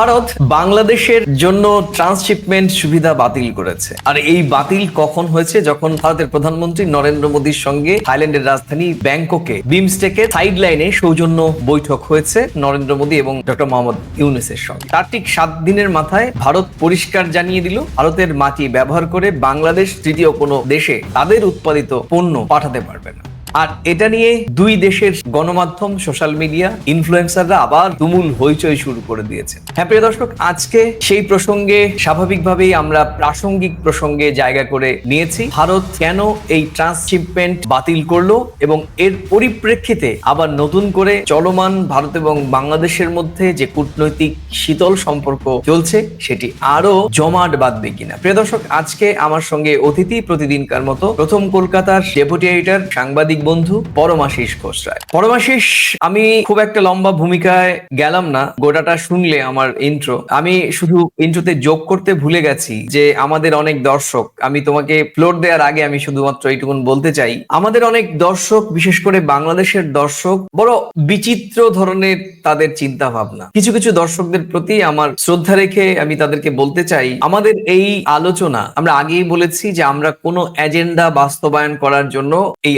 ভারত বাংলাদেশের জন্য ট্রান্সশিপমেন্ট সুবিধা বাতিল করেছে। আর এই বাতিল কখন হয়েছে? যখন ভারতের প্রধানমন্ত্রী নরেন্দ্র মোদীর সঙ্গে থাইল্যান্ডের রাজধানী ব্যাংককে বিমস্টেকের সাইড লাইনে সৌজন্য বৈঠক হয়েছে নরেন্দ্র মোদী এবং ডক্টর মোহাম্মদ ইউনুসের সঙ্গে। তার ঠিক সাত দিনের মাথায় ভারত পরিষ্কার জানিয়ে দিল, ভারতের মাটি ব্যবহার করে বাংলাদেশ তৃতীয় কোনো দেশে তাদের উৎপাদিত পণ্য পাঠাতে পারবে না। আর এটা নিয়ে দুই দেশের গণমাধ্যম সোশ্যাল মিডিয়া ইনফ্লুয়েন্সাররা আবার তুমুল হইচই শুরু করে দিয়েছে। হ্যাঁ প্রিয় দর্শক, আজকে সেই প্রসঙ্গে স্বাভাবিকভাবেই আমরা প্রাসঙ্গিক প্রসঙ্গে জায়গা করে নিয়েছি। ভারত কেন এই ট্রান্সশিপমেন্ট বাতিল করল এবং এর পরিপ্রেক্ষিতে আবার নতুন করে চলমান ভারত এবং বাংলাদেশের মধ্যে যে কূটনৈতিক শীতল সম্পর্ক চলছে, সেটি আরও জমাট বাঁধবে কিনা। প্রিয় দর্শক, আজকে আমার সঙ্গে অতিথি প্রতিদিনকার মতো প্রথম কলকাতার ডেপুটি এডিটর, সাংবাদিক বন্ধু পরমাশিস ঘোষ রায়। পরমাশিস, আমি খুব একটা লম্বা ভূমিকায় গেলাম না, গোটাটা শুনলে আমার ইন্ট্রো আমি শুধু ইন্ট্রোতে যোগ করতে ভুলে গেছি যে আমাদের অনেক দর্শক, আমি তোমাকে ফ্লোর দেওয়ার আগে আমি শুধুমাত্র এইটুকুন বলতে চাই, আমাদের অনেক দর্শক, বিশেষ করে বাংলাদেশের দর্শক, বড় বিচিত্র ধরনের তাদের চিন্তা ভাবনা কিছু কিছু দর্শকদের প্রতি আমার শ্রদ্ধা রেখে আমি তাদেরকে বলতে চাই, আমাদের এই আলোচনা, আমরা আগেই বলেছি যে আমরা কোনো এজেন্ডা বাস্তবায়ন করার জন্য এই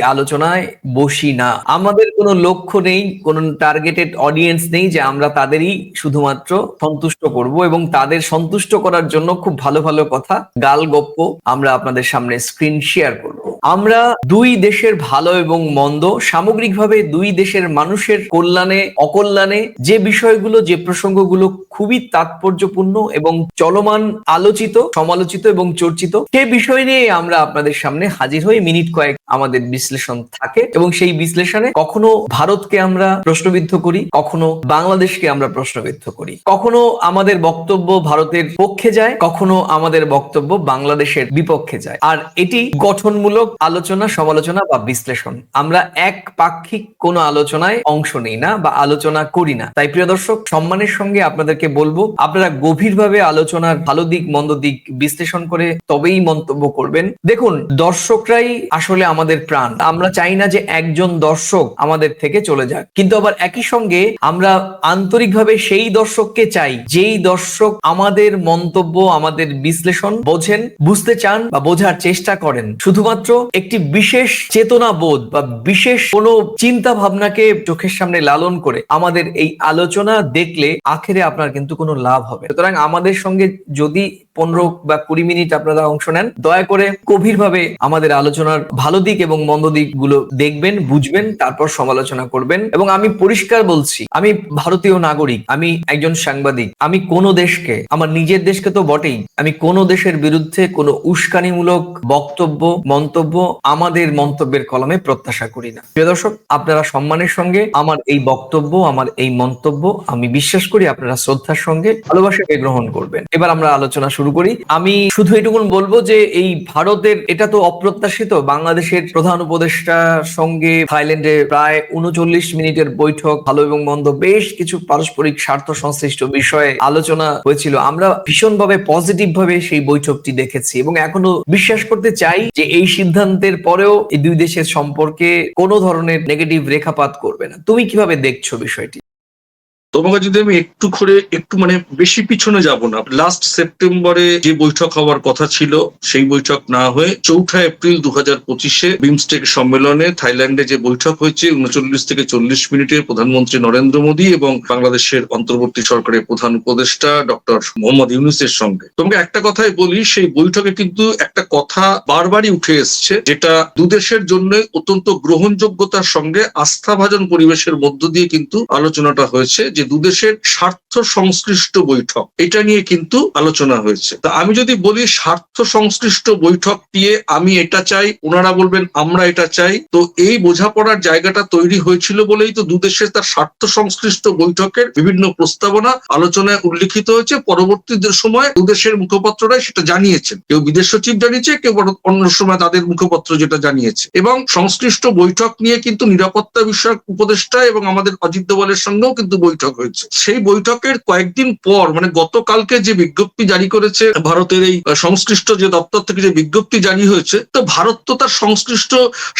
আলোচনায় বসি না। আমাদের কোনো লক্ষ্য নেই, কোনো টার্গেটেড অডিয়েন্স নেই যে আমরা তাদেরই শুধুমাত্র সন্তুষ্ট করব এবং তাদের সন্তুষ্ট করার জন্য খুব ভালো ভালো কথা, গাল গপ্প আমরা আপনাদের সামনে স্ক্রিন শেয়ার করব। আমরা দুই দেশের ভালো এবং মন্দ, সামগ্রিকভাবে দুই দেশের মানুষের কল্যাণে, অকল্যাণে যে বিষয়গুলো, যে প্রসঙ্গগুলো খুবই তাৎপর্যপূর্ণ এবং চলমান, আলোচিত, সমালোচিত এবং চর্চিত, সে বিষয় নিয়ে আমরা আপনাদের সামনে হাজির হই। মিনিট কয়েক আমাদের বিশ্লেষণ থাকে এবং সেই বিশ্লেষণে কখনো ভারতকে আমরা প্রশ্নবিদ্ধ করি, কখনো বাংলাদেশকে আমরা প্রশ্নবিদ্ধ করি। কখনো আমাদের বক্তব্য ভারতের পক্ষে যায়, কখনো আমাদের বক্তব্য বাংলাদেশের বিপক্ষে যায়। আর এটি গঠনমূলক আলোচনা, সমালোচনা বা বিশ্লেষণ। আমরা এক পাক্ষিক কোনো আলোচনায় অংশ নেই না বা আলোচনা করি না। তাই প্রিয় দর্শক, সম্মানের সঙ্গে আপনাদেরকে বলব, আপনারা গভীরভাবে আলোচনার ভালো দিক, মন্দ দিক বিশ্লেষণ করে তবেই মন্তব্য করবেন। দেখুন, দর্শকরাই আসলে আমাদের প্রাণ। আমরা চাই না যে একজন দর্শক আমাদের থেকে চলে যাক। কিন্তু আবার একই সঙ্গে আমরা আন্তরিকভাবে সেই দর্শককে চাই, যেই দর্শক আমাদের মন্তব্য, আমাদের বিশ্লেষণ বোঝেন, বুঝতে চান বা বোঝার চেষ্টা করেন। শুধুমাত্র একটি বিশেষ চেতনা বোধ বা বিশেষ কোনো চিন্তা ভাবনাকে চোখের সামনে লালন করে আমাদের এই আলোচনা দেখলে আখেরে আপনার কিন্তু কোনো লাভ হবে। সুতরাং আমাদের সঙ্গে যদি পনেরো বা কুড়ি মিনিট আপনারা অংশ নেন, দয়া করে গভীরভাবে আমাদের আলোচনার ভালো দিক এবং মন্দ দিকগুলো দেখবেন, বুঝবেন, তারপর সমালোচনা করবেন এবং আমি পরিষ্কার বলছি, আমি ভারতীয় নাগরিক, আমি একজন সাংবাদিক, আমি কোন দেশকে, আমার নিজের দেশকে তো বটেই, আমি কোন দেশের বিরুদ্ধে কোনো উস্কানিমূলক বক্তব্য, মন্তব্য আমাদের মন্তব্যের কলমে প্রত্যাশা করি না। প্রিয় দর্শক, আপনারা সম্মানের সঙ্গে আমার এই বক্তব্য, আমার এই মন্তব্য, আমি বিশ্বাস করি আপনারা শ্রদ্ধার সঙ্গে ভালোবাসাকে গ্রহণ করবেন। এবার আমরা আলোচনা শুরু করি। আমি শুধু এটুকুন বলব যে, এই ভারতের, এটা তো অপ্রত্যাশিত, বাংলাদেশের প্রধান উপদেষ্টার সঙ্গে থাইল্যান্ডে প্রায় উনচল্লিশ মিনিটের বৈঠক, ভালো এবং মন্দ বেশ কিছু পারস্পরিক স্বার্থ সংশ্লিষ্ট বিষয়ে আলোচনা হয়েছিল। আমরা ভীষণভাবে পজিটিভ ভাবে সেই বৈঠকটি দেখেছি এবং এখনও বিশ্বাস করতে চাই যে এই সিদ্ধান্তের পরেও এই দুই দেশের সম্পর্কে কোনো ধরনের নেগেটিভ রেখাপাত করবে না। তুমি কীভাবে দেখছ বিষয়টি? তোমাকে যদি আমি একটু করে একটু মানে বেশি পিছনে যাব না লাস্ট সেপ্টেম্বরে যে বৈঠক হওয়ার কথা ছিল, সেই বৈঠক না হয়ে চৌঠা এপ্রিল দু হাজার পঁচিশে বিমস্টেক সম্মেলনে থাইল্যান্ডে যে বৈঠক হয়েছে, উনচল্লিশ থেকে চল্লিশ মিনিটের প্রধানমন্ত্রী নরেন্দ্র মোদী এবং বাংলাদেশের অন্তর্বর্তী সরকারের প্রধান উপদেষ্টা ডক্টর মোহাম্মদ ইউনুসের সঙ্গে। তোমাকে একটা কথাই বলি, সেই বৈঠকে কিন্তু একটা কথা বারবারই উঠে এসছে, যেটা দুদেশের জন্য অত্যন্ত গ্রহণযোগ্যতার সঙ্গে আস্থাভাজন পরিবেশের মধ্য দিয়ে কিন্তু আলোচনাটা হয়েছে, যে দুদেশের স্বার্থ সংশ্লিষ্ট বৈঠক, এটা নিয়ে কিন্তু আলোচনা হয়েছে। তা আমি যদি বলি স্বার্থ সংশ্লিষ্ট বৈঠক দিয়ে আমি এটা চাই, ওনারা বলবেন আমরা এটা চাই, তো এই বোঝাপড়ার জায়গাটা তৈরি হয়েছিল বলেই তো দুদেশের তার স্বার্থ সংশ্লিষ্ট বৈঠকের বিভিন্ন প্রস্তাবনা, আলোচনায় উল্লিখিত হয়েছে। পরবর্তী সময় দুদেশের মুখপাত্ররাই সেটা জানিয়েছেন। কেউ বিদেশ সচিব জানিয়েছে, কেউ অন্য সময় তাদের মুখপত্র যেটা জানিয়েছে। এবং সংশ্লিষ্ট বৈঠক নিয়ে কিন্তু নিরাপত্তা বিষয়ক উপদেষ্টা এবং আমাদের অজিত দোভালের সঙ্গেও কিন্তু বৈঠক বৈঠক হয়েছে। সেই বৈঠকের কয়েকদিন পর মানে গতকালকে যে বিজ্ঞপ্তি জারি করেছে, ভারতের এই সংশ্লিষ্ট যে দপ্তর থেকে যে বিজ্ঞপ্তি জারি হয়েছে, তো ভারত তো তার সংশ্লিষ্ট,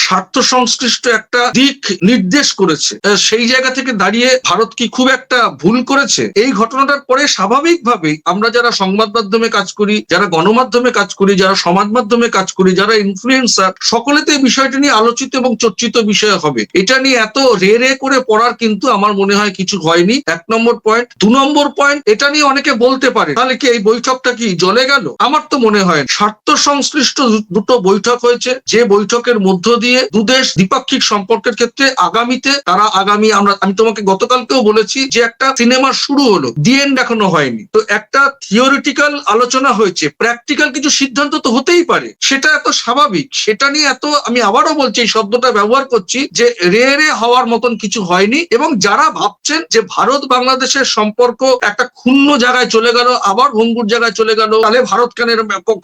স্বার্থ সংশ্লিষ্ট একটা দিক নির্দেশ করেছে। সেই জায়গা থেকে দাঁড়িয়ে ভারত কি খুব একটা ভুল করেছে? এই ঘটনাটার পরে স্বাভাবিকভাবেই আমরা যারা সংবাদ মাধ্যমে কাজ করি, যারা গণমাধ্যমে কাজ করি, যারা সমাজ মাধ্যমে কাজ করি, যারা ইনফ্লুয়েন্সার সকলেতে এই বিষয়টা নিয়ে আলোচিত এবং চর্চিত বিষয় হবে। এটা নিয়ে এত রে রে করে পড়ার কিন্তু আমার মনে হয় কিছু হয়নি। এক নম্বর পয়েন্ট দু নম্বর পয়েন্ট এটা নিয়ে অনেকে বলতে পারে। তাহলে কি এই বৈঠকটা কি জলে গেল? আমার তো মনে হয় স্বার্থ সংশ্লিষ্ট দুটো বৈঠক হয়েছে। যে বৈঠকের মধ্য দিয়ে দুদেশ দ্বিপাক্ষিক সম্পর্কের ক্ষেত্রে আগামীতে, তারা আগামী, আমরা, আমি তোমাকে গতকালকেও বলেছি যে একটা সিনেমা শুরু হলো, দি এন্ড এখনও হয়নি। তো একটা থিওরিটিক্যাল আলোচনা হয়েছে। প্র্যাকটিক্যাল কিছু সিদ্ধান্ত তো হতেই পারে। সেটা এত স্বাভাবিক। সেটা নিয়ে এত, আমি আবারও বলছি, এই শব্দটা ব্যবহার করছি যে রে রে হওয়ার মতন কিছু হয়নি। এবং যারা ভাবছেন যে ভারত বাংলাদেশের সম্পর্ক একটা ক্ষুণ্ণ জায়গায় চলে গেল, আবার ভঙ্গুর জায়গায় চলে গেল। তাহলে ভারত কেন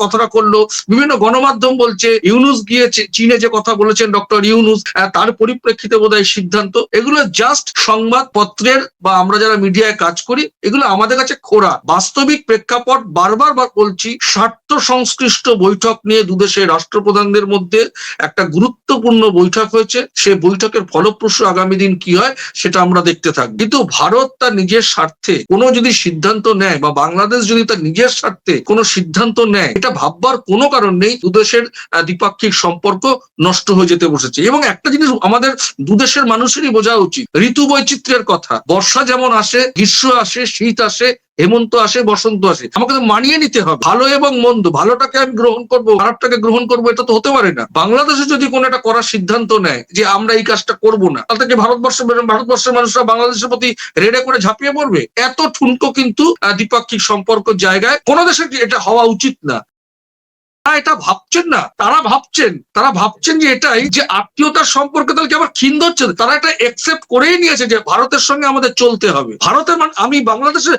কথাটা করল? বিভিন্ন গণমাধ্যম বলছে, ইউনুস গিয়ে চীনে যে কথা বলেছেন ডক্টর ইউনুস তার পরিপ্রেক্ষিতে বোধহয় সিদ্ধান্ত। এগুলো জাস্ট সংবাদপত্রের বা আমরা যারা মিডিয়ায় কাজ করি, এগুলো আমাদের কাছে খোরা। বাস্তবিক প্রেক্ষাপট বারবার বার বলছি স্বার্থ সংশ্লিষ্ট বৈঠক নিয়ে দুদেশের রাষ্ট্রপ্রধানদের মধ্যে একটা গুরুত্বপূর্ণ বৈঠক হয়েছে। সে বৈঠকের ফলপ্রসূ আগামী দিন কি হয় সেটা আমরা দেখতে থাকব। কিন্তু ভারত তার নিজের স্বার্থে কোনো যদি সিদ্ধান্ত নেয় বা বাংলাদেশ যদি তার নিজের স্বার্থে কোনো সিদ্ধান্ত নেয়, এটা ভাববার কোনো কারণ নেই দুদেশের দ্বিপাক্ষিক সম্পর্ক নষ্ট হয়ে যেতে বসেছে। এবং একটা জিনিস আমাদের দুদেশের মানুষেরই বোঝা উচিত, ঋতু বৈচিত্র্যের কথা। বর্ষা যেমন আসে, গ্রীষ্ম আসে, শীত আসে হেমন্ত আসে, বসন্ত আসে। আমাকে তো মানিয়ে নিতে হবে। ভালো এবং মন্দ, ভালোটাকে আমি গ্রহণ করব, খারাপটাকে গ্রহণ করব, এটা তো হতে পারে না। বাংলাদেশে যদি কোনো একটা করার সিদ্ধান্ত নেয় যে আমরা এই কাজটা করব না, তাহলে কি ভারতবর্ষ ভারতবর্ষের মানুষরা বাংলাদেশের প্রতি রেডে করে ঝাঁপিয়ে পড়বে। এত ঠুনকো কিন্তু দ্বিপাক্ষিক সম্পর্ক জায়গায় কোনো দেশের এটা হওয়া উচিত না। তারা এটা ভাবছেন না তারা ভাবছেন তারা ভাবছেন যে এটাই যে আত্মীয়তার সম্পর্কে তাহলে আবার ক্ষীণ হচ্ছে? তারা এটা একসেপ্ট করেই নিয়েছে যে ভারতের সঙ্গে আমাদের চলতে হবে। ভারতের মান আমি বাংলাদেশের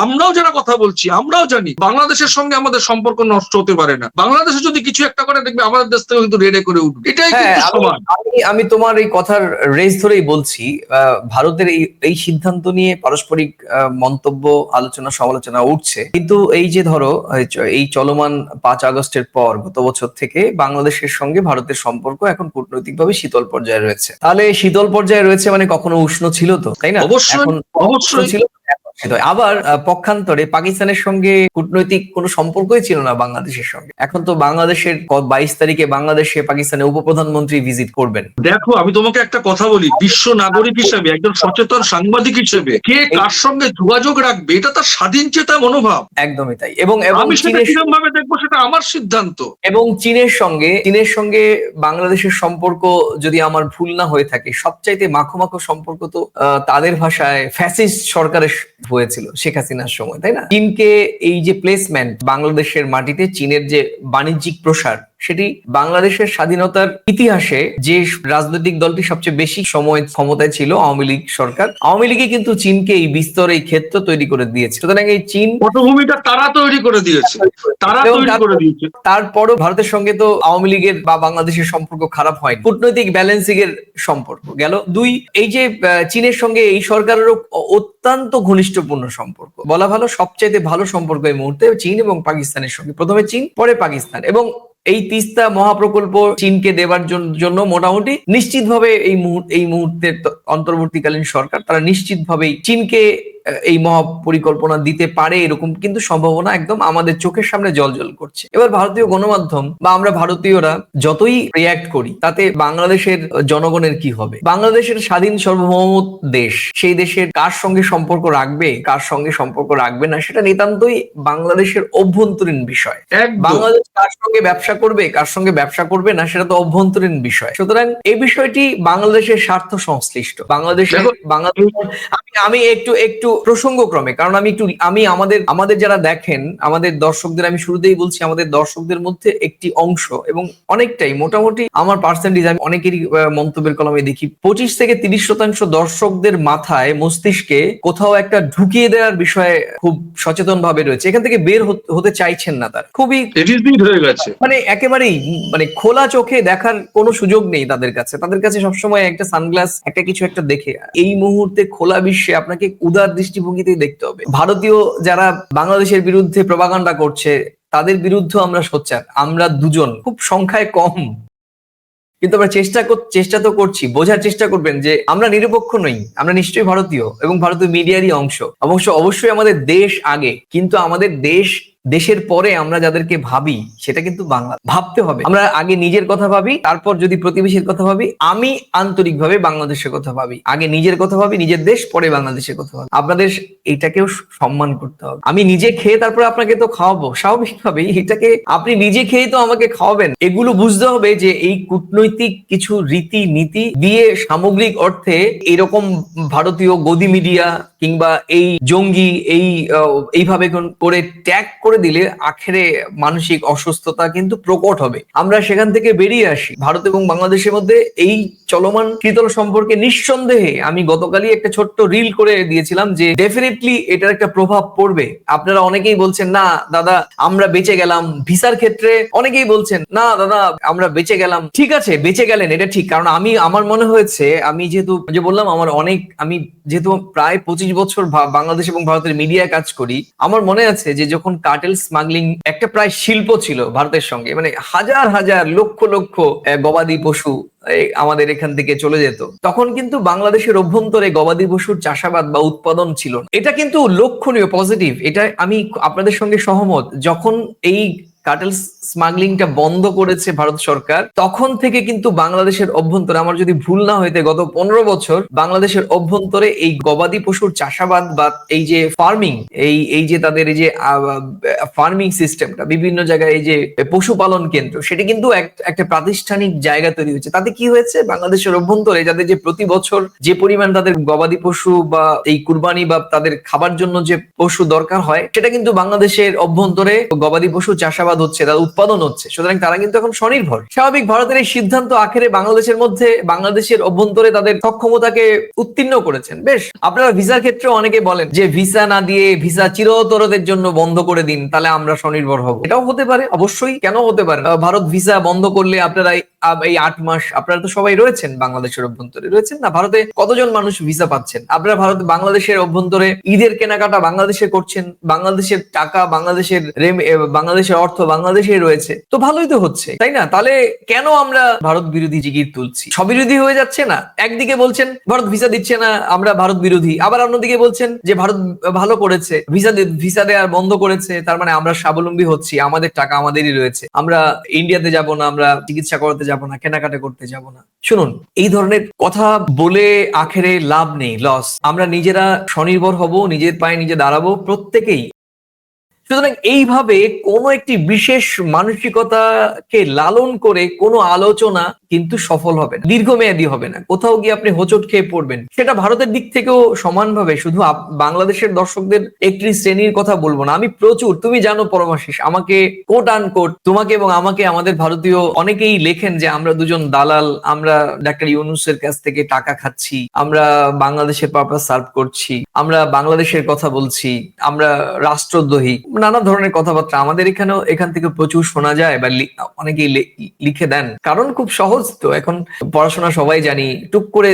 আমরাও যারা কথা বলছি আমরাও জানি বাংলাদেশের সঙ্গে আমাদের সম্পর্ক নষ্ট হতে পারে না। বাংলাদেশে যদি কিছু একটা করে দেখবে আমাদের দেশ থেকে কিন্তু রেডে করে উঠবে। এটাই হ্যাঁ কিন্তু আমি- সমান। আমি আমি তোমার এই কথার রেস ধরেই বলছি আহ, ভারতের এই এই সিদ্ধান্ত নিয়ে পারস্পরিক মন্তব্য আলোচনা সমালোচনা উঠছে। কিন্তু এই যে ধরো এই এই চলমান পাঁচ আগস্টের পর গত বছর থেকে বাংলাদেশের সঙ্গে ভারতের সম্পর্ক এখন কূটনৈতিকভাবে শীতল পর্যায়ে রয়েছে তাহলে শীতল পর্যায়ে রয়েছে মানে কখনো উষ্ণ ছিল তো তাই না অবশ্যই, অবশ্যই। ছিল। আবার পক্ষান্তরে পাকিস্তানের সঙ্গে কূটনৈতিক কোনো সম্পর্কই ছিল না বাংলাদেশের সঙ্গে। এখন তো বাংলাদেশের বাইশ তারিখে বাংলাদেশে পাকিস্তানের উপপ্রধানমন্ত্রী ভিজিট করবেন। দেখো আমি তোমাকে একটা কথা বলি। বিশ্ব নাগরিক হিসেবে একজন সচেতন সাংবাদিক হিসেবে কে কার সঙ্গে যোগাযোগ রাখবে এটা তার স্বাধীন চেতা মনোভাব। একদমই তাই। এবং আমি সেটা কীরকম ভাবে দেখব সেটা আমার সিদ্ধান্ত। এবং চীনের সঙ্গে চীনের সঙ্গে বাংলাদেশের সম্পর্ক যদি আমার ভুল না হয়ে থাকে সবচাইতে মাখো মাখো সম্পর্ক তো তাদের ভাষায় ফ্যাসিস্ট সরকারের হয়েছিল শেখ হাসিনার সময়, তাই না? চীনকে এই যে প্লেসমেন্ট বাংলাদেশের মাটিতে চীনের যে বাণিজ্যিক প্রসার সেটি বাংলাদেশের স্বাধীনতার ইতিহাসে যে রাজনৈতিক দলটি সবচেয়ে বেশি সময় ক্ষমতায় ছিল আওয়ামী লীগ সরকার আওয়ামী লীগে কিন্তু চীনকে এই বিস্তর এই ক্ষেত্র তৈরি করে দিয়েছে। সুতরাং এই চীন পটভূমিটা তারা তৈরি করে দিয়েছে। তারা তৈরি করে দিয়েছে। তারপরও ভারতের সঙ্গে তো আওয়ামী লীগের বা বাংলাদেশের সম্পর্ক খারাপ হয়নি। কূটনৈতিক ব্যালেন্সিং এর সম্পর্ক গেল। দুই এই যে চীনের সঙ্গে এই সরকারেরও অত্যন্ত ঘনিষ্ঠপূর্ণ সম্পর্ক। বলা ভালো সবচাইতে ভালো সম্পর্ক এই মুহূর্তে চীন এবং পাকিস্তানের সঙ্গে। প্রথমে চীন পরে পাকিস্তান এবং এই তিস্তা মহাপ্রকল্প চীনকে দেবার জন- জন্য মোটামুটি নিশ্চিতভাবে এই মুহূর্তে এই মুহূর্তের অন্তর্বর্তীকালীন সরকার, তারা নিশ্চিতভাবেই চীনকে এই মহাপরিকল্পনা দিতে পারে এরকম কিন্তু সম্ভাবনা একদম আমাদের চোখের সামনে জল জল করছে। এবার ভারতীয় গণমাধ্যম বা আমরা ভারতীয়রা যতই রিয়াক্ট করি তাতে বাংলাদেশের জনগণের কি হবে? বাংলাদেশের স্বাধীন সার্বভৌম দেশ সেই দেশের কার সঙ্গে সম্পর্ক রাখবে কার সঙ্গে সম্পর্ক রাখবে না সেটা নিতান্তই বাংলাদেশের অভ্যন্তরীণ বিষয়। বাংলাদেশ কার সঙ্গে ব্যবসা করবে কার সঙ্গে ব্যবসা করবে না সেটা তো অভ্যন্তরীণ বিষয়। সুতরাং এই বিষয়টি বাংলাদেশের স্বার্থ সংশ্লিষ্ট। বাংলাদেশের বাংলাদেশ আমি আমি একটু একটু প্রসঙ্গক্রমে কারণ আমি একটু আমি আমাদের আমাদের যারা দেখেন আমাদের দর্শকদের আমি শুরুতেই বলছি আমাদের দর্শকদের মধ্যে একটি অংশ এবং অনেকটাই মোটামুটি আমার পার্সেন্টেজ আমি অনেকেরই মন্তব্যের কলমে দেখি পঁচিশ থেকে তিরিশ শতাংশ দর্শকদের মাথায় মস্তিষ্কে কোথাও একটা ঢুকিয়ে দেওয়ার বিষয়ে খুব সচেতন ভাবে রয়েছে। এখান থেকে বের হত- চাইছেন না তার। খুবই হয়ে গেছে। মানে একেবারেই মানে খোলা চোখে দেখার কোনো সুযোগ নেই তাদের কাছে। তাদের কাছে সবসময় একটা সানগ্লাস একটা কিছু একটা দেখে। এই মুহূর্তে খোলা বিশ্বে আপনাকে উদার দৃষ্টিভঙ্গিতেই দেখতে হবে। ভারতীয় যারা বাংলাদেশের বিরুদ্ধে প্রবাগান্ডা করছে, তাদের বিরুদ্ধে আমরা সোচ্চার। আমরা দুজন, খুব সংখ্যায় কম। কিন্তু আমরা চেষ্টা চেষ্টা তো করছি, বোঝার চেষ্টা করবেন যে আমরা নিরপেক্ষ নই, আমরা নিশ্চয়ই ভারতীয় এবং ভারতীয় মিডিয়ারই অংশ। অবশ্য অবশ্যই আমাদের দেশ আগে, কিন্তু আমাদের দেশ দেশের পরে আমরা যাদেরকে ভাবি, সেটা কিন্তু বাংলা। ভাবতে হবে। আমরা আগে নিজের কথা ভাবি, তারপর যদি প্রতিবেশীর কথা ভাবি, আমি আন্তরিকভাবে বাংলাদেশের কথা ভাবি। আগে নিজের কথা ভাবি, নিজের দেশ, পরে বাংলাদেশের কথা ভাবি। আপনাদের এটাকেও সম্মান করতে হবে। আমি নিজে খেয়ে তারপরে আপনাকে তো খাওয়াবো। স্বাভাবিকভাবেই এটাকে আপনি নিজে খেয়ে তো আমাকে খাওয়াবেন। এগুলো বুঝতে হবে যে এই কূটনৈতিক কিছু রীতি নীতি দিয়ে সামগ্রিক অর্থে এরকম ভারতীয় গদি মিডিয়া কিংবা এই জঙ্গি, এই এইভাবে করে ট্যাগ করে দিলে আখেরে মানসিক অসুস্থতা কিন্তু প্রকট হবে। আমরা সেখান থেকে বেরিয়ে আসি। ভারত এবং বাংলাদেশের মধ্যে এই চলমান শীতল সম্পর্কে নিঃসন্দেহে আমি গতকালই একটা ছোট্ট রিল করে দিয়েছিলাম যে ডেফিনেটলি এটার একটা প্রভাব পড়বে। আপনারা অনেকেই বলছেন, না, দাদা, আমরা বেঁচে গেলাম। ভিসার ক্ষেত্রে অনেকেই বলছেন, না, দাদা, আমরা বেঁচে গেলাম। ঠিক আছে, বেঁচে গেলেন, এটা ঠিক। কারণ আমি, আমার মনে হয়েছে, আমি যেহেতু যে বললাম, আমার অনেক, আমি যেহেতু প্রায় পঁচিশ বছর বাংলাদেশ এবং ভারতের মিডিয়া কাজ করি, আমার মনে আছে যে যখন কার্টেল স্মাগলিং একটা প্রায় শিল্প ছিল ভারতের সঙ্গে। মানে হাজার হাজার লক্ষ লক্ষ গবাদি পশু আমাদের এখান থেকে চলে যেত। তখন কিন্তু বাংলাদেশের অভ্যন্তরে গবাদি পশুর চাষাবাদ বা উৎপাদন ছিল এটা কিন্তু লক্ষণীয় পজিটিভ এটা আমি আপনাদের সঙ্গে সহমত। যখন এই কাটেল স্মাগলিংটা বন্ধ করেছে ভারত সরকার। তখন থেকে কিন্তু বাংলাদেশের অভ্যন্তরে, আমার যদি ভুল না হইতে গত পনেরো বছর, বাংলাদেশের অভ্যন্তরে এই গবাদি পশুর চাষাবাদ বা এই যে ফার্মিং এই এই যে তাদের এই যে ফার্মিং সিস্টেমটা বিভিন্ন জায়গায় এই যে পশুপালন কেন্দ্র, সেটা কিন্তু একটা প্রাতিষ্ঠানিক জায়গা তৈরি হয়েছে। তাতে কি হয়েছে? বাংলাদেশের অভ্যন্তরে যাদের যে প্রতি বছর যে পরিমাণ তাদের গবাদি পশু বা এই কুরবানি বা তাদের খাবার জন্য যে পশু দরকার হয়, সেটা কিন্তু বাংলাদেশের অভ্যন্তরে গবাদি পশু চাষাবাদ হচ্ছে তার উৎপাদন হচ্ছে। সুতরাং তারা কিন্তু এখন স্বনির্ভর। স্বাভাবিক ভারতের এই সিদ্ধান্ত আখেরে বাংলাদেশের মধ্যে, বাংলাদেশের অভ্যন্তরে তাদের সক্ষমতাকে উত্তীর্ণ করেছেন। বেশ, আপনারা ভিসার ক্ষেত্রে অনেকে বলেন যে ভিসা না দিয়ে ভিসা চিরতরদের জন্য বন্ধ করে দিন, তাহলে আমরা স্বনির্ভর হব। এটাও হতে পারে, অবশ্যই, কেন হতে পারে ভারত ভিসা বন্ধ করলে আপনারা এই- আট মাস আপনারা তো সবাই রয়েছেন বাংলাদেশের অভ্যন্তরে। রয়েছেন না? ভারতে কতজন মানুষ ভিসা পাচ্ছেন? আপনারা ভারত বাংলাদেশের অভ্যন্তরে ঈদের কেনাকাটা বাংলাদেশে করছেন, বাংলাদেশের টাকা, বাংলাদেশের রেম বাংলাদেশের অর্থ বাংলাদেশে রয়েছে। তো ভালোই তো হচ্ছে, তাই না? তাহলে কেন আমরা ভারত বিরোধী জিগির তুলছি? স্ববিরোধী হয়ে যাচ্ছে না? একদিকে বলছেন ভারত ভিসা দিচ্ছে না, আমরা ভারত বিরোধী। আবার অন্যদিকে বলছেন যে ভারত ভালো করেছে ভিসা ভিসা দেওয়ার বন্ধ করেছে, তার মানে আমরা স্বাবলম্বী হচ্ছি, আমাদের টাকা আমাদেরই রয়েছে। আমরা ইন্ডিয়াতে যাব না, আমরা চিকিৎসা করাতে যাব না, কেনাকাটা করতে যাব না। শুনুন, এই ধরনের কথা বলে আখেরে লাভ নেই লস আমরা নিজেরা স্বনির্ভর হব, নিজের পায়ে নিজে দাঁড়াবো, প্রত্যেকেই সুতরাং এইভাবে কোনো একটি বিশেষ মানসিকতাকে লালন করে কোনো আলোচনা কিন্তু সফল হবে না, দীর্ঘমেয়াদী হবে না। কোথাও গিয়ে আপনি হোঁচট খেয়ে পড়বেন। সেটা ভারতের দিক থেকেও সমানভাবে, শুধু বাংলাদেশের দর্শকদের একটি শ্রেণির কথা বলব না। আমি প্রচুর, তুমি জানো পরমাশিস, আমাকে কোট আন কোট তোমাকে এবং আমাকে, আমাদের ভারতীয় অনেকেই লেখেন যে, আমরা দুজন দালাল, আমরা ডাক্তার ইউনুসের কাছ থেকে টাকা খাচ্ছি, আমরা বাংলাদেশের পারপাস সার্ভ করছি, আমরা বাংলাদেশের কথা বলছি, আমরা রাষ্ট্রদ্রোহী। নানা ধরনের কথাবার্তা। আমাদের এখানেও এখান থেকে প্রচুর শোনা যায় বা অনেকেই লিখে দেন। কারণ খুব সহজ তো, এখন পড়াশোনা সবাই জানি। টুক করে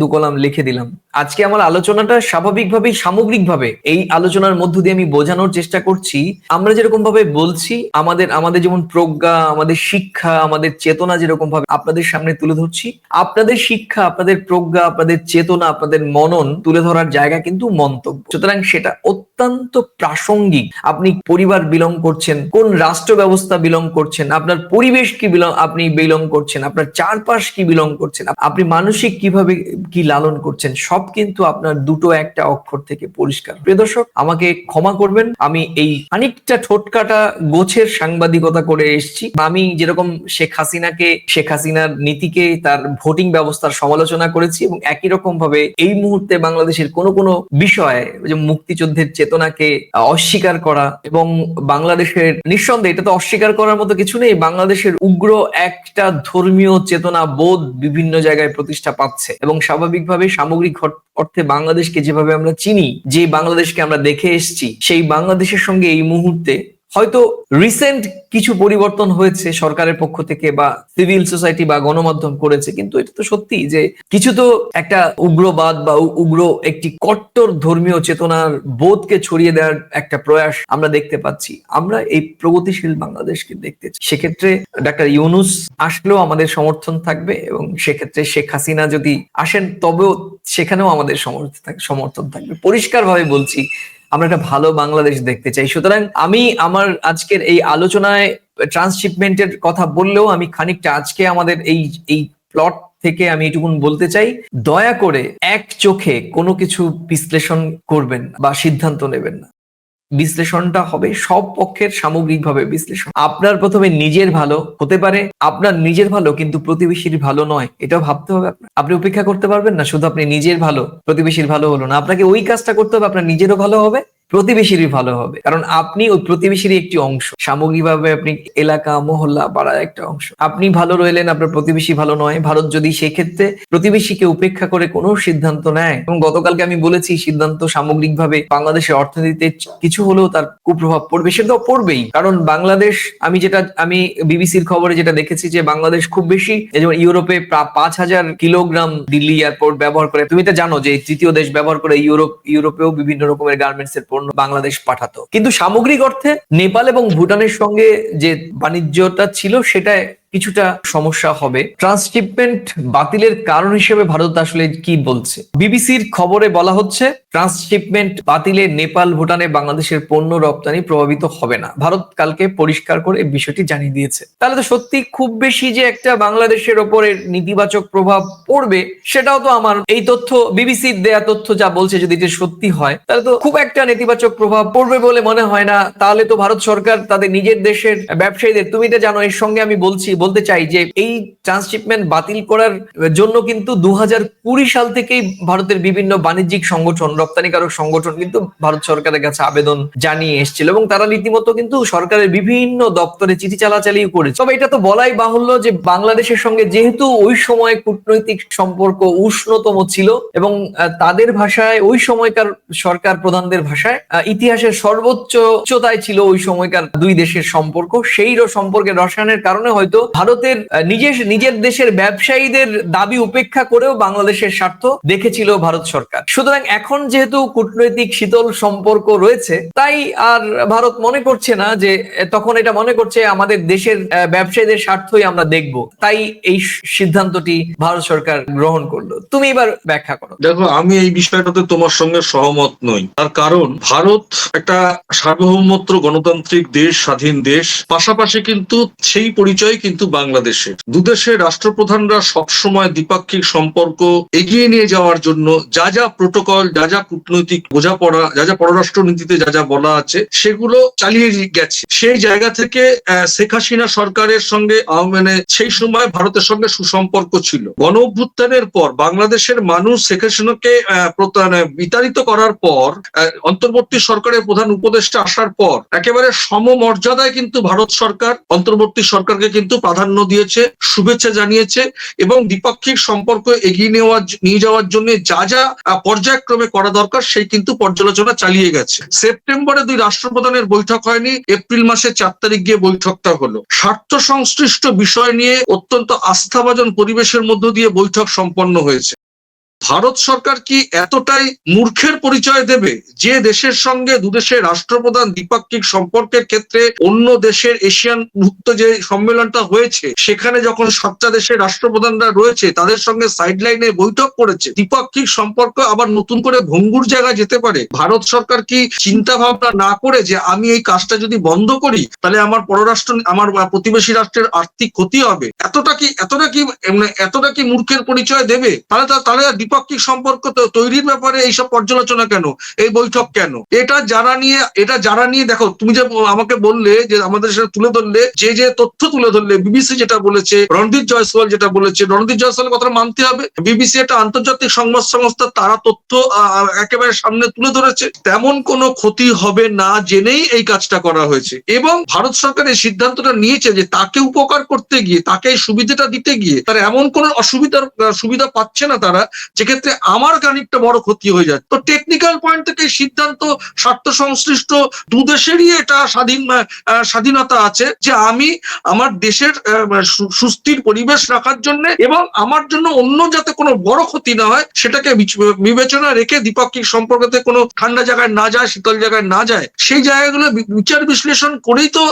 দু কলাম লিখে দিলাম। আজকে আমার আলোচনাটা স্বাভাবিকভাবেই সামগ্রিকভাবে এই আলোচনার মধ্য দিয়ে আমি বোঝানোর চেষ্টা করছি। আমরা যেরকম ভাবে বলছি, আমাদের আমাদের যেমন প্রজ্ঞা, আমাদের শিক্ষা, আমাদের চেতনা যেরকম ভাবে আপনাদের সামনে তুলে ধরছি, আপনাদের শিক্ষা, আপনাদের প্রজ্ঞা, আপনাদের চেতনা, আপনাদের মনন তুলে ধরার জায়গা কিন্তু মন্তব্য। সুতরাং সেটা অত্যন্ত প্রাসঙ্গিক। আপনি পরিবার বিলং করছেন, কোন রাষ্ট্র ব্যবস্থা বিলং করছেন, আপনার পরিবেশ কি বিলং, আপনি বিলং করছেন, আপনার চারপাশ কি বিলং করছেন, আপনি মানসিক কীভাবে কি লালন করছেন, সব সব কিন্তু আপনার দুটো একটা অক্ষর থেকে পরিষ্কার। প্রিয় দর্শক, আমাকে ক্ষমা করবেন, আমি এই খানিকটা ঠোটকাটা গোছের সাংবাদিকতা করে এসেছি। আমি যেরকম শেখ হাসিনাকে, শেখ হাসিনার নীতিকে, তার ভোটিং ব্যবস্থার সমালোচনা করেছি এবং একই রকম ভাবে এই মুহূর্তে বাংলাদেশের কোনো কোনো বিষয়ে মুক্তিযুদ্ধের চেতনাকে অস্বীকার করা এবং বাংলাদেশের, নিঃসন্দেহে এটা তো অস্বীকার করার মতো কিছু নেই, বাংলাদেশের উগ্র একটা ধর্মীয় চেতনা বোধ বিভিন্ন জায়গায় প্রতিষ্ঠা পাচ্ছে এবং স্বাভাবিকভাবে সামগ্রিক অর- অর্থে বাংলাদেশকে যেভাবে আমরা চিনি, যে বাংলাদেশকে আমরা দেখে এসছি, সেই বাংলাদেশের সঙ্গে এই মুহূর্তে হয়তো রিসেন্ট কিছু পরিবর্তন হয়েছে সরকারের পক্ষ থেকে বা সিভিল সোসাইটি বা গণমাধ্যম করেছে, কিন্তু এটা তো সত্যি যে কিছু তো একটা উগ্রবাদ বা উগ্র একটি কট্টর ধর্মীয় চেতনার বোধকে ছড়িয়ে দেওয়ার একটা প্রয়াস আমরা দেখতে পাচ্ছি। আমরা এই প্রগতিশীল বাংলাদেশকে দেখতে সেক্ষেত্রে ডাক্তার ইউনুস আসলেও আমাদের সমর্থন থাকবে এবং সেক্ষেত্রে শেখ হাসিনা যদি আসেন, তবেও সেখানেও আমাদের সমর্থন থাকবে। পরিষ্কারভাবে বলছি আমরা একটা ভালো বাংলাদেশ দেখতে চাই। সুতরাং আমি আমার আজকের এই আলোচনায় ট্রান্সশিপমেন্টের কথা বললেও আমি খানিকটা আজকে আমাদের এই এই প্লট থেকে আমি এটুকুন বলতে চাই। দয়া করে এক চোখে কোনো কিছু বিশ্লেষণ করবেন বা সিদ্ধান্ত নেবেন না। বিশ্লেষণটা হবে, সব পক্ষের সামগ্রিকভাবে বিশ্লেষণ। আপনার প্রথমে নিজের ভালো হতে পারে, আপনার নিজের ভালো কিন্তু প্রতিবেশীর ভালো নয়, এটাও ভাবতে হবে আপনার। আপনি উপেক্ষা করতে পারবেন না, শুধু আপনি নিজের ভালো, প্রতিবেশীর ভালো হলো না। আপনাকে ওই কাজটা করতে হবে, আপনার নিজেরও ভালো হবে প্রতিবেশীরই ভালো হবে। কারণ আপনি ওই প্রতিবেশীরই একটি অংশ। সামগ্রিকভাবে আপনি এলাকা, মহল্লা, পাড়ার একটা অংশ। আপনি ভালো রইলেন, আপনার প্রতিবেশী ভালো নয়। ভারত যদি সেক্ষেত্রে প্রতিবেশীকে উপেক্ষা করে কোনো সিদ্ধান্ত নেয়, এবং গতকালকে আমি বলেছি, সিদ্ধান্ত সামগ্রিকভাবে বাংলাদেশের অর্থনীতিতে কিছু হলেও তার কুপ্রভাব পড়বে। সেটা তো পড়বেই। কারণ বাংলাদেশ, আমি যেটা, আমি বিবিসির খবরে যেটা দেখেছি যে বাংলাদেশ খুব বেশি যেমন ইউরোপে পাঁচ হাজার কিলোগ্রাম দিল্লি এয়ারপোর্ট ব্যবহার করে। তুমি তো জানো যে তৃতীয় দেশ ব্যবহার করে ইউরোপ, ইউরোপেও বিভিন্ন রকমের গার্মেন্টস এর বাংলাদেশ পাঠাতো। কিন্তু সামগ্রিক অর্থে নেপাল এবং ভুটানের সঙ্গে যে বাণিজ্যটা ছিল সেটা কিছুটা সমস্যা হবে। ট্রান্সশিপমেন্ট বাতিলের কারণ হিসেবে ভারত আসলে কি বলছে? বিবিসির খবরে বলা হচ্ছে ট্রান্সশিপমেন্ট বাতিলে নেপাল, ভুটানে বাংলাদেশের পণ্য রপ্তানি প্রভাবিত হবে না। ভারত কালকে পরিষ্কার করে বিষয়টি জানিয়ে দিয়েছে। তাহলে তো সত্যি খুব বেশি যে একটা বাংলাদেশের ওপরে নেতিবাচক প্রভাব পড়বে, সেটাও তো আমার এই তথ্য, বিবিসির দেয়া তথ্য যা বলছে যদি এটা সত্যি হয়, তাহলে তো খুব একটা নেতিবাচক প্রভাব পড়বে বলে মনে হয় না। তাহলে তো ভারত সরকার তাদের নিজের দেশের ব্যবসায়ীদের, তুমি এটা জানো, এর সঙ্গে আমি বলছি বলতে চাই যে এই ট্রান্সশিপমেন্ট বাতিল করার জন্য কিন্তু দু হাজার কুড়ি সাল থেকেই ভারতের বিভিন্ন বাণিজ্যিক সংগঠন, রপ্তানিকারক সংগঠন কিন্তু ভারত সরকারের কাছে আবেদন জানিয়ে এসেছিল এবং তারা রীতিমতো কিন্তু সরকারের বিভিন্ন দপ্তরে চিঠি চালাচালি করেছে। তবে এটা তো বলাই বাহুল্য যে বাংলাদেশের সঙ্গে যেহেতু ওই সময় কূটনৈতিক সম্পর্ক উষ্ণতম ছিল এবং তাদের ভাষায় ওই সময়কার সরকার প্রধানদের ভাষায় ইতিহাসের সর্বোচ্চ উচ্চতায় ছিল ওই সময়কার দুই দেশের সম্পর্ক। সেই সম্পর্কে রসায়নের কারণে হয়তো ভারতের নিজের নিজের দেশের ব্যবসায়ীদের দাবি উপেক্ষা করেও বাংলাদেশের স্বার্থ দেখেছিল ভারত সরকার। সুতরাং এখন যেহেতু কূটনৈতিক শীতল সম্পর্ক রয়েছে, তাই আর ভারত মনে করছে না যে তখন এটা মনে করছে আমাদের দেশের ব্যবসায়ীদের স্বার্থই আমরা দেখব। তাই এই সিদ্ধান্তটি ভারত সরকার গ্রহণ করল। তুমি এবার ব্যাখ্যা করো। দেখো, আমি এই বিষয়টাতে তোমার সঙ্গে সহমত নই। তার কারণ, ভারত একটা সার্বভৌমত্র গণতান্ত্রিক দেশ, স্বাধীন দেশ। পাশাপাশি কিন্তু সেই পরিচয় কিন্তু বাংলাদেশের। দুদেশের রাষ্ট্রপ্রধানরা সবসময় দ্বিপাক্ষিক সম্পর্ক এগিয়ে নিয়ে যাওয়ার জন্য যা যা প্রোটোকল, যা যা কূটনৈতিক বোঝাপড়া, যা যা পররাষ্ট্র নীতিতে যা যা বলা আছে, সেগুলো চালিয়ে গেছে। সেই জায়গা থেকে শেখ হাসিনা সরকারের সঙ্গে আওয়ামী সেই সময় ভারতের সঙ্গে সুসম্পর্ক ছিল। গণ অভ্যুত্থানের পর বাংলাদেশের মানুষ শেখ হাসিনাকে বিতাড়িত করার পর অন্তর্বর্তী সরকারের প্রধান উপদেষ্টা আসার পর, একেবারে সমমর্যাদায় কিন্তু ভারত সরকার, অন্তর্বর্তী সরকারকে কিন্তু প্রাধান্য দিয়েছে, শুভেচ্ছা জানিয়েছে এবং দ্বিপাক্ষিক সম্পর্ক এগিয়ে নেওয়ার নিয়ে যাওয়ার জন্য যা যা পর্যায়ক্রমে করা দরকার সেই কিন্তু পর্যালোচনা চালিয়ে গেছে। সেপ্টেম্বরে দুই রাষ্ট্রপ্রধানের বৈঠক হয়নি, এপ্রিল মাসে চার তারিখ গিয়ে বৈঠকটা হলো। স্বার্থ সংশ্লিষ্ট বিষয় নিয়ে অত্যন্ত আস্থাভাজন পরিবেশের মধ্য দিয়ে বৈঠক সম্পন্ন হয়েছে। ভারত সরকার কি এতটাই মূর্খের পরিচয় দেবে যে দেশের সঙ্গে দুদেশের রাষ্ট্রপ্রধান দ্বিপাক্ষিক সম্পর্কের ক্ষেত্রে অন্য দেশের এশিয়ান মুক্ত যে সম্মেলনটা হয়েছে, সেখানে যখন সাতটা দেশের রাষ্ট্রপ্রধানরা রয়েছে, তাদের সঙ্গে সাইডলাইনে বৈঠক করেছে, দ্বিপাক্ষিক সম্পর্ক আবার নতুন করে ভঙ্গুর জায়গায় যেতে পারে। ভারত সরকার কি চিন্তা ভাবনা না করে যে আমি এই কাজটা যদি বন্ধ করি, তাহলে আমার পররাষ্ট্র, আমার প্রতিবেশী রাষ্ট্রের আর্থিক ক্ষতি হবে? এতটা কি এতটা কি মানে এতটা কি মূর্খের পরিচয় দেবে? তাহলে তাহলে দ্বিপাক্ষিক দ্বিপাক্ষিক সম্পর্ক তৈরির ব্যাপারে এইসব পর্যালোচনা কেন? এই বৈঠক কেন? এটা যারা নিয়ে, এটা যারা নিয়ে দেখো, তুমি যে আমাকে বললে যে আমাদের সাথে তুলে ধরলে, যে যে তথ্য তুলে ধরলে, বিবিসি যেটা বলেছে, রণদীপ জয়সওয়াল যেটা বলেছে, রণদীপ জয়সওয়ালের কথা মানতে হবে। বিবিসি একটা আন্তর্জাতিক সংবাদ সংস্থা, তারা তথ্য একেবারে সামনে তুলে ধরেছে। তেমন কোনো ক্ষতি হবে না জেনেই এই কাজটা করা হয়েছে। এবং ভারত সরকার এই সিদ্ধান্তটা নিয়েছে যে তাকে উপকার করতে গিয়ে, তাকে এই সুবিধাটা দিতে গিয়ে, তারা এমন কোন অসুবিধার, সুবিধা পাচ্ছে না তারা যেক্ষেত্রে আমার খানিকটা বড় ক্ষতি হয়ে যায়। তো টেকনিক্যাল পয়েন্ট থেকে সিদ্ধান্ত স্বার্থ সংশ্লিষ্ট দু দেশেরই এটা স্বাধীন স্বাধীনতা আছে যে আমি আমার দেশের আহ, সুস্থির পরিবেশ রাখার জন্য এবং আমার জন্য অন্য যাতে কোনো বড় ক্ষতি না হয় সেটাকে বিচ- বিবেচনা রেখে দ্বিপাক্ষিক সম্পর্কতে কোনো ঠান্ডা জায়গায় না যায় শীতল জায়গায় না যায় সেই জায়গাগুলো বিচার বিশ্লেষণ করেই তো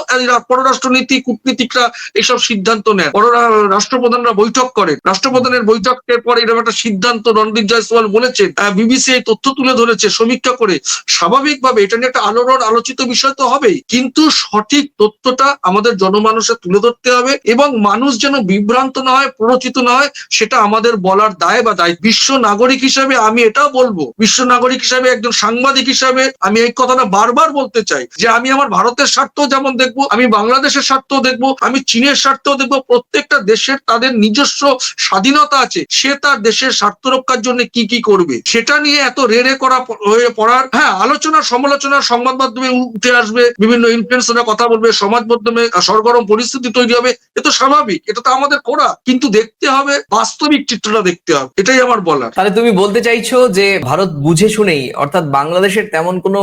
পররাষ্ট্রনীতি কূটনীতিকরা এইসব সিদ্ধান্ত নেয়। পররা- রাষ্ট্রপ্রধানরা বৈঠক করে। রাষ্ট্রপ্রধানের বৈঠকের পর এরকম একটা সিদ্ধান্ত রণদীপ জয়সওয়াল বলেছেন বিবিসি এই তথ্য তুলে ধরেছে, সমীক্ষা করে। স্বাভাবিকভাবে এটা নিয়ে একটা আলোড়ন, আলোচিত বিষয় তো হবেই। কিন্তু সঠিক তথ্যটা আমাদের জনমানুষে তুলে ধরতে হবে এবং মানুষ যেন বিভ্রান্ত না হয় প্ররোচিত না হয়, সেটা আমাদের বলার দায় বা দায় বিশ্ব নাগরিক হিসাবে আমি এটাও বলব। বিশ্ব নাগরিক হিসাবে একজন সাংবাদিক হিসাবে আমি এই কথাটা বারবার বলতে চাই যে আমি আমার ভারতের স্বার্থ যেমন দেখব, আমি বাংলাদেশের স্বার্থ দেখব, আমি চীনের স্বার্থ দেখব, প্রত্যেকটা দেশের তাদের নিজস্ব স্বাধীনতা আছে, সে তার দেশের স্বার্থ রক্ষার জন্য কি কি করবে, সেটা নিয়ে এত রেড়ে করা হয়ে পড়ার হ্যাঁ আলোচনা, সমালোচনা, সংবাদ মাধ্যমে উঠে আসবে, বিভিন্ন ইনফ্লুয়েন্সাররা কথা বলবে, সমাজ মাধ্যমে সরগরম পরিস্থিতি তৈরি হবে, এ তো স্বাভাবিক, এটা তো আমাদের করা, কিন্তু দেখতে হবে, বাস্তবিক চিত্রটা দেখতে হবে, এটাই আমার বলার। তাহলে তুমি বলতে চাইছো যে ভারত বুঝে শুনেই, অর্থাৎ বাংলাদেশের তেমন কোনো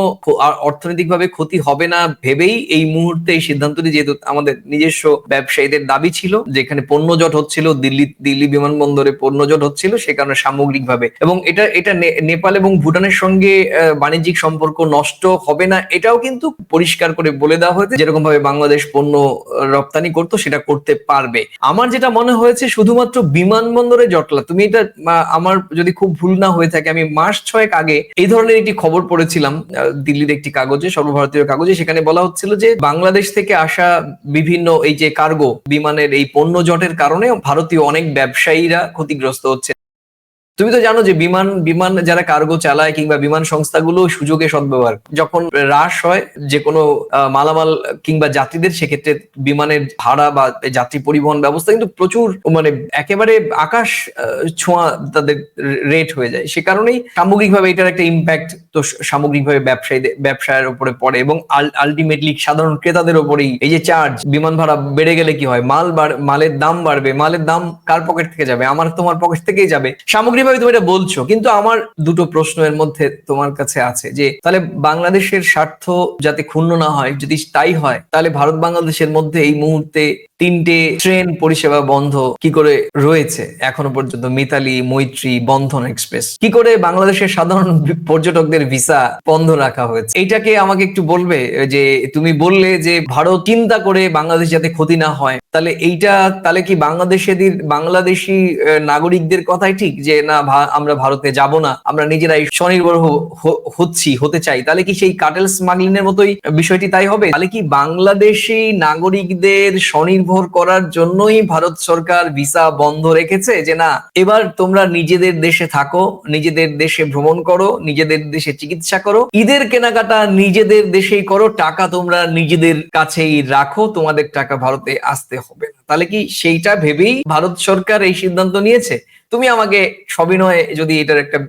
অর্থনৈতিকভাবে ক্ষতি হবে না ভেবেই এই মুহূর্তে এই সিদ্ধান্তটি যেহেতু আমাদের নিজস্ব ব্যবসায়ীদের দাবি ছিল, যেখানে পণ্য জট হচ্ছিল, দিল্লি দিল্লি বিমানবন্দরে পণ্য জট হচ্ছিল, সে কারণে সামগ্রিকভাবে। এবং এটা এটা নেপাল এবং ভুটানের সঙ্গে বাণিজ্যিক সম্পর্ক নষ্ট হবে না, এটাও কিন্তু পরিষ্কার করে বলে দেওয়া হয়েছে যেরকম ভাবে বাংলাদেশ পণ্য রপ্তানি করতো, সেটা করতে পারবে। আমার যেটা মনে হয়েছে, শুধুমাত্র বিমানবন্দরে জটলা, তুমি এটা আমার যদি খুব ভুল না হয়ে থাকে, আমি মাস ছয়েক আগে এই ধরনের একটি খবর পড়েছিলাম দিল্লির একটি কাগজে, সর্বভারতীয় কাগজে, সেখানে বলা হচ্ছিল যে বাংলাদেশ থেকে আসা বিভিন্ন এই যে কার্গো বিমানের এই পণ্য জটের কারণে ভারতীয় অনেক ব্যবসায়ীরা ক্ষতিগ্রস্ত হচ্ছে। তুমি তো জানো যে বিমান বিমান যারা কার্গো চালায় কিংবা বিমান সংস্থাগুলো সুযোগে সদ্ব্যবহার। যখন হ্রাস হয় যে কোনো মালামাল কিংবা যাত্রীদের, সেক্ষেত্রে বিমানের ভাড়া বা যাত্রী পরিবহন ব্যবস্থা কিন্তু প্রচুর মানে একেবারে আকাশ ছোঁয়া তাদের রেট হয়ে যায়। সে কারণেই সামগ্রিকভাবে এটার একটা ইম্প্যাক্ট তো সামগ্রিকভাবে ব্যবসায়ীদের, ব্যবসায়ের উপরে পড়ে এবং আলটিমেটলি সাধারণ ক্রেতাদের উপরেই এই যে চার্জ বিমান ভাড়া বেড়ে গেলে কি হয়? মাল মালের দাম বাড়বে, মালের দাম কার পকেট থেকে যাবে? আমার তোমার পকেট থেকেই যাবে। সামগ্রিকভাবে তুমি এটা বলছো, কিন্তু আমার দুটো প্রশ্ন এর মধ্যে তোমার কাছে আছে যে, তাহলে বাংলাদেশের স্বার্থ যাতে ক্ষুণ্ণ না হয়, যদি তাই হয়, তাহলে ভারত বাংলাদেশের মধ্যে এই মুহূর্তে তিনটে ট্রেন পরিষেবা বন্ধ কি করে রয়েছে? এখনও পর্যন্ত মিতালি, মৈত্রী, বন্ধন এক্সপ্রেস। কি করে বাংলাদেশের সাধারণ পর্যটকদের ভিসা বন্ধ রাখা হয়েছে? এইটাকে আমাকে একটু বলবে, যে তুমি বললে যে ভারত চিন্তা করে বাংলাদেশ যাতে ক্ষতি না হয়, তাহলে এইটা, তাহলে কি বাংলাদেশেদের, বাংলাদেশি নাগরিকদের কথাই ঠিক? যে না আমরা ভারতে যাব না, আমরা নিজেরাই স্বনির্ভর হচ্ছি, হতে চাই। তাহলে কি সেই কাটেল স্মাগলিং এর মতোই বিষয়টি তাই হবে? তাহলে কি বাংলাদেশি নাগরিকদের স্বনির্ভর করার জন্যই ভারত সরকার ভিসা বন্ধ রেখেছে যে না, এবার তোমরা নিজেদের দেশে থাকো, নিজেদের দেশে ভ্রমণ করো, নিজেদের দেশে চিকিৎসা করো। ঈদের কেনাকাটা নিজেদের দেশেই করো, টাকা তোমরা নিজেদের কাছেই রাখো, তোমাদের টাকা ভারতে আসতে হবে না। তাহলে কি সেইটা ভেবেই ভারত সরকার এই সিদ্ধান্ত নিয়েছে? তুমি আমাকে সবিনয়ে যদি এটার একটা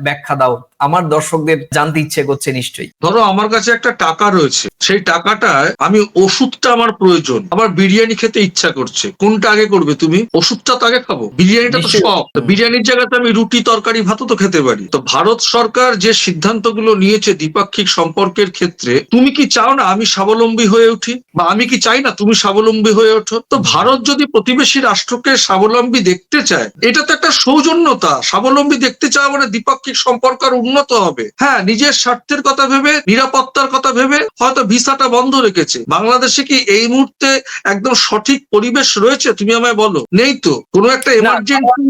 ব্যাখ্যা দাও। আমার দর্শকদের জানতে ইচ্ছে করছে নিশ্চয়ই। ধরো আমার কাছে একটা টাকা রয়েছে। সেই টাকাটায় আমি ওষুধটা আমার প্রয়োজন। আমার বিরিয়ানি খেতে ইচ্ছা করছে। কোনটা আগে করবে তুমি? ওষুধটা তো আগে খাব। বিরিয়ানিটা তো তো বিরিয়ানির জায়গাতে আমি রুটি তরকারি ভাতও তো খেতে পারি। তো ভারত সরকার যে সিদ্ধান্তগুলো নিয়েছে দ্বিপাক্ষিক সম্পর্কের ক্ষেত্রে তুমি কি চাও না আমি স্বাবলম্বী হয়ে উঠি? বা আমি কি চাই না তুমি স্বাবলম্বী হয়ে ওঠো? তো ভারত যদি প্রতিবেশী রাষ্ট্রকে স্বাবলম্বী দেখতে চায় এটা তো একটা সৌজন্যতা। স্বাবলম্বী দেখতে চাওয়া মানে দ্বিপাক্ষিক সম্পর্ক আরও উন্নত হবে। হ্যাঁ নিজের স্বার্থের কথা ভেবে নিরাপত্তার কথা ভেবে হয়তো ভিসাটা বন্ধ রেখেছে। বাংলাদেশে কি এই মুহূর্তে একদম সঠিক পরিবেশ রয়েছে? তুমি আমায় বলো। নেই তো। কোনো একটা এমার্জেন্সি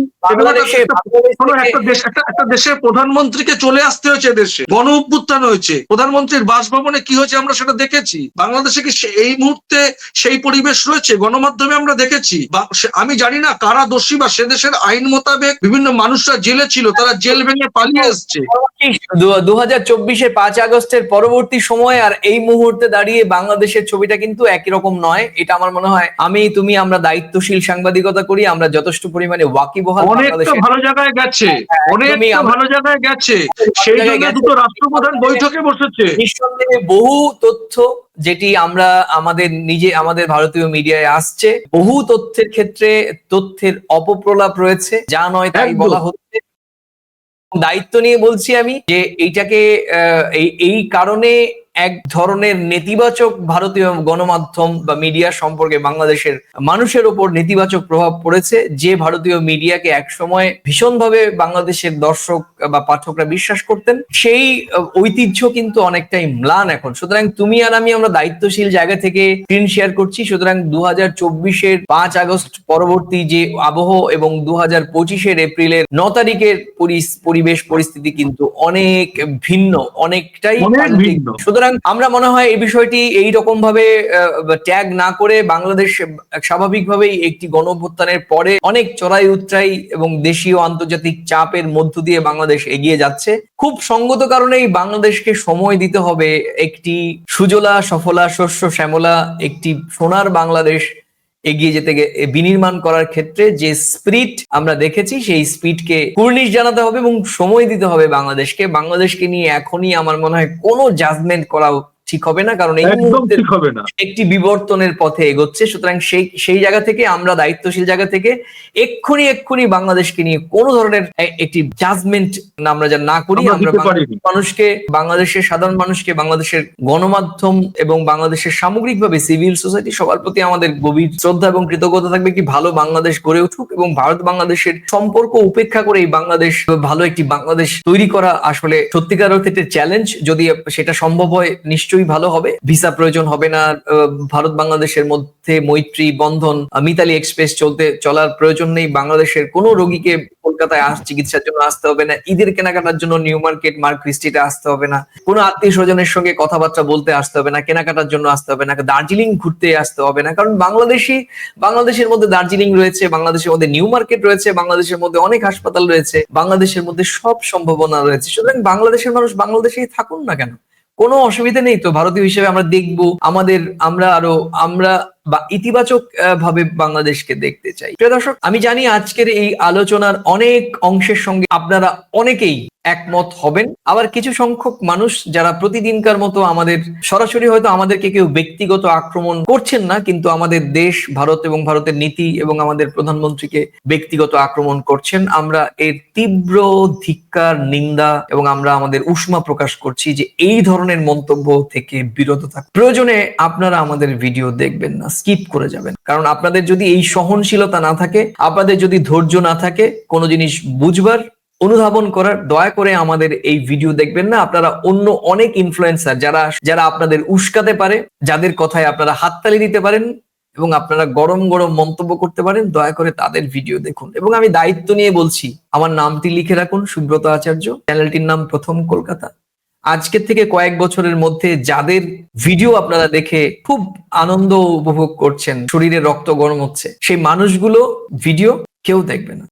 একটা দেশ একটা একটা দেশের প্রধানমন্ত্রীকে চলে আসতে হয়েছে দেশে। গণ অভ্যুত্থান হয়েছে। প্রধানমন্ত্রীর বাসভবনে কি হয়েছে আমরা সেটা দেখেছি। বাংলাদেশে কি এই মুহূর্তে সেই পরিবেশ রয়েছে? গণমাধ্যমে আমরা দেখেছি। আমি জানি না কারা দোষী বা সে দেশের আইন মোতাবেক বিভিন্ন মানুষরা জেলে ছিল তারা জেল ভেঙে পালিয়ে এসছে দু হাজার চব্বিশের পাঁচ আগস্টের পরবর্তী সময় আর এই মুহূর্তে দাঁড়িয়ে বাংলাদেশের ছবিটা কিন্তু একই রকম নয়। এটা আমার মনে হয় আমি তুমি আমরা দায়িত্বশীল সাংবাদিকতা করি আমরা যথেষ্ট পরিমাণে ওয়াকিবহাল অনেকটা ভালো জায়গায় গেছে। অনেকটা ভালো জায়গায় গেছে। সেই জন্য দুটো রাষ্ট্রপ্রধান বৈঠকে বসেছে। নিঃসন্দেহে বহু তথ্য যেটি আমরা আমাদের নিজে আমাদের ভারতীয় মিডিয়ায় আসছে। বহু তথ্যের ক্ষেত্রে তথ্যের অপপ্রলাপ রয়েছে। যা নয় তাই বলা হচ্ছে। দায়িত্ব নিয়ে বলছি আমি যে এইটাকে এই কারণে এক ধরনের নেতিবাচক ভারতীয় গণমাধ্যম বা মিডিয়া সম্পর্কে বাংলাদেশের মানুষের ওপর নেতিবাচক প্রভাব পড়েছে যে ভারতীয় মিডিয়াকে একসময় ভীষণভাবে বাংলাদেশের দর্শক বা পাঠকরা বিশ্বাস করতেন সেই ঐতিহ্য কিন্তু অনেকটাই ম্লান এখন। সুতরাং তুমি আর আমি আমরা দায়িত্বশীল জায়গা থেকে স্ক্রিন শেয়ার করছি। সুতরাং দু হাজার চব্বিশের পাঁচ আগস্ট পরবর্তী যে আবহ এবং দু হাজার পঁচিশের এপ্রিলের ন তারিখের পরিবেশ পরিস্থিতি কিন্তু অনেক ভিন্ন অনেকটাই ভিন্ন। সুতরাং আমরা মনে হয় এই বিষয়টি এই রকম ভাবে ট্যাগ না করে বাংলাদেশ স্বাভাবিকভাবেই একটি গণ অভ্যুত্থানের পরে অনেক চড়াই উচ্চাই এবং দেশীয় আন্তর্জাতিক চাপের মধ্য দিয়ে বাংলাদেশ এগিয়ে যাচ্ছে। খুব সঙ্গত কারণেই বাংলাদেশকে সময় দিতে হবে একটি সুজলা, সফলা, শস্য, শ্যামলা, একটি সোনার বাংলাদেশ এগিয়ে যেতে বিনির্মাণ করার ক্ষেত্রে যে স্পিরিট আমরা দেখেছি, সেই স্পিডকে কুর্নিশ জানাতে হবে এবং সময় দিতে হবে বাংলাদেশকে। বাংলাদেশকে নিয়ে এখনই আমার মনে হয় কোনো জাজমেন্ট করা ঠিক হবে না কারণ এই মুহূর্তে একটি বিবর্তনের পথে এগোচ্ছে সুতরাং সেই সেই জায়গা থেকে আমরা দায়িত্বশীল জায়গা থেকে এক্ষুনি এক্ষুনি বাংলাদেশকে নিয়ে কোনো ধরনের একটি জাজমেন্ট আমরা যা না করি আমরা। মানুষকে বাংলাদেশের সাধারণ মানুষকে বাংলাদেশের গণমাধ্যম এবং বাংলাদেশের সামগ্রিকভাবে সিভিল সোসাইটি সবার প্রতি আমাদের গভীর শ্রদ্ধা এবং কৃতজ্ঞতা থাকবে একটি ভালো বাংলাদেশ গড়ে উঠুক এবং ভারত বাংলাদেশের সম্পর্ক উপেক্ষা করে এই বাংলাদেশ ভালো একটি বাংলাদেশ তৈরি করা আসলে সত্যিকার অর্থে একটা চ্যালেঞ্জ যদি সেটা সম্ভব হয় নিশ্চয়ই ভালো হবে। ভিসা প্রয়োজন হবে না। ভারত বাংলাদেশের মধ্যে মৈত্রী বন্ধন মিতালি এক্সপ্রেস চলতে চলার প্রয়োজন নেই। বাংলাদেশের কোনো রোগীকে কলকাতায় চিকিৎসার জন্য আসতে হবে না। ঈদের কেনাকাটার জন্য নিউ মার্কেট, মার্ক ক্রিস্টিতে আসতে হবে না। কোনো আত্মীয় স্বজনের সঙ্গে কথাবার্তা বলতে আসতে হবে না। কেনাকাটার জন্য আসতে হবে না। দার্জিলিং ঘুরতে আসতে হবে না। কারণ বাংলাদেশি, বাংলাদেশের মধ্যে দার্জিলিং রয়েছে, বাংলাদেশের মধ্যে নিউ মার্কেট রয়েছে, বাংলাদেশের মধ্যে অনেক হাসপাতাল রয়েছে, বাংলাদেশের মধ্যে সব সম্ভাবনা রয়েছে। সুতরাং বাংলাদেশের মানুষ বাংলাদেশেই থাকুন না কেন? কোনো অসুবিধা নেই তো ভারতীয় হিসেবে আমরা দেখব আমাদের আমরা আরও আমরা বা ইতিবাচক ভাবে বাংলাদেশকে দেখতে চাই। প্রিয় দর্শক, আমি জানি আজকের এই আলোচনার অনেক অংশের সঙ্গে আপনারা অনেকেই একমত হবেন। আবার কিছু সংখ্যক মানুষ যারা প্রতিদিনকার মতো আমাদের, সরাসরি হয়তো আমাদেরকে কেউ ব্যক্তিগত আক্রমণ করছেন না, কিন্তু আমাদের দেশ, ভারত এবং ভারতের নীতি এবং আমাদের প্রধানমন্ত্রীকে ব্যক্তিগত আক্রমণ করছেন। আমরা এর তীব্র ধিক্কার, নিন্দা এবং আমরা আমাদের উষ্মা প্রকাশ করছি যে এই ধরনের মন্তব্য থেকে বিরত থাক প্রয়োজনে আপনারা আমাদের ভিডিও দেখবেন না। স্কিপ করে যাবেন। কারণ আপনাদের যদি এই সহনশীলতা না থাকে, আপনাদের যদি ধৈর্য না থাকে, কোনো জিনিস বুঝবার, অনুধাবন করার, দয়া করে আমাদের এই ভিডিও দেখবেন না। আপনারা অন্য অনেক ইনফ্লুয়েন্সার যারা যারা আপনাদের উস্কাতে পারে, যাদের কথায় আপনারা হাততালি দিতে পারেন এবং আপনারা গরম গরম মন্তব্য করতে পারেন, দয়া করে তাদের ভিডিও দেখুন। এবং আমি দায়িত্ব নিয়ে বলছি, আমার নামটি লিখে রাখুন, সুব্রত আচার্য। চ্যানেলটির নাম প্রথম কলকাতা। আজকের থেকে কয়েক বছরের মধ্যে যাদের ভিডিও আপনারা দেখে খুব আনন্দ উপভোগ করছেন, শরীরে রক্ত গরম হচ্ছে, সেই মানুষগুলো ভিডিও কেউ দেখবে না।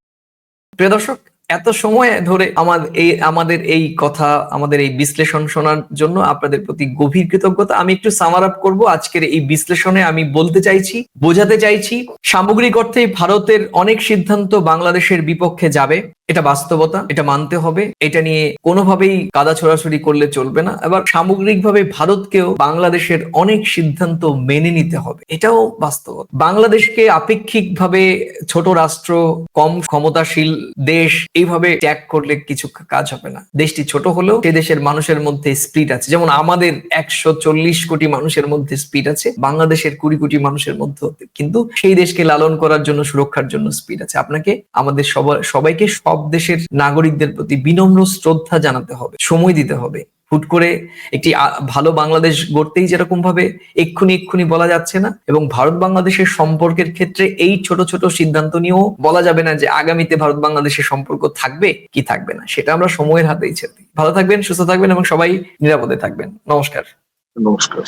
প্রিয় দর্শক এত সময় ধরে আমাদের এই আমাদের এই কথা, আমাদের এই বিশ্লেষণ শোনার জন্য আপনাদের প্রতি গভীর কৃতজ্ঞতা। আমি একটু সামার আপ করব। আজকের এই বিশ্লেষণে আমি বলতে চাইছি, বোঝাতে চাইছি, সামগ্রিক অর্থে ভারতের অনেক সিদ্ধান্ত বাংলাদেশের বিপক্ষে যাবে। এটা বাস্তবতা, এটা মানতে হবে। এটা নিয়ে কোনোভাবেই কাদা ছোড়াছড়ি করলে চলবে না। এবার সামগ্রিকভাবে ভারতকেও বাংলাদেশের অনেক সিদ্ধান্ত মেনে নিতে হবে। এটাও বাস্তবতা। বাংলাদেশকে আপেক্ষিকভাবে ছোট রাষ্ট্র, কম ক্ষমতাশীল দেশ এইভাবে ট্যাগ করলে কিছু কাজ হবে না। দেশটি ছোট হলেও সে দেশের মানুষের মধ্যে স্পিড আছে। যেমন আমাদের একশো চল্লিশ কোটি মানুষের মধ্যে স্পিড আছে, বাংলাদেশের কুড়ি কোটি মানুষের মধ্যে কিন্তু সেই দেশকে লালন করার জন্য, সুরক্ষার জন্য স্পিড আছে। আপনাকে, আমাদের সবাইকে সব দেশের নাগরিকদের প্রতি বিনম্র শ্রদ্ধা জানাতে হবে, সময় দিতে হবে। হুট করে একটি ভালো বাংলাদেশ গড়তেই যেরকম ভাবে এক্ষুনি এক্ষুনি বলা যাচ্ছে না এবং ভারত বাংলাদেশের সম্পর্কের ক্ষেত্রে এই ছোট ছোট সিদ্ধান্ত নিয়েও বলা যাবে না যে আগামীতে ভারত বাংলাদেশের সম্পর্ক থাকবে কি থাকবে না। সেটা আমরা সময়ের হাতেই ছেড়ে ভালো থাকবেন, সুস্থ থাকবেন এবং সবাই নিরাপদে থাকবেন। নমস্কার। নমস্কার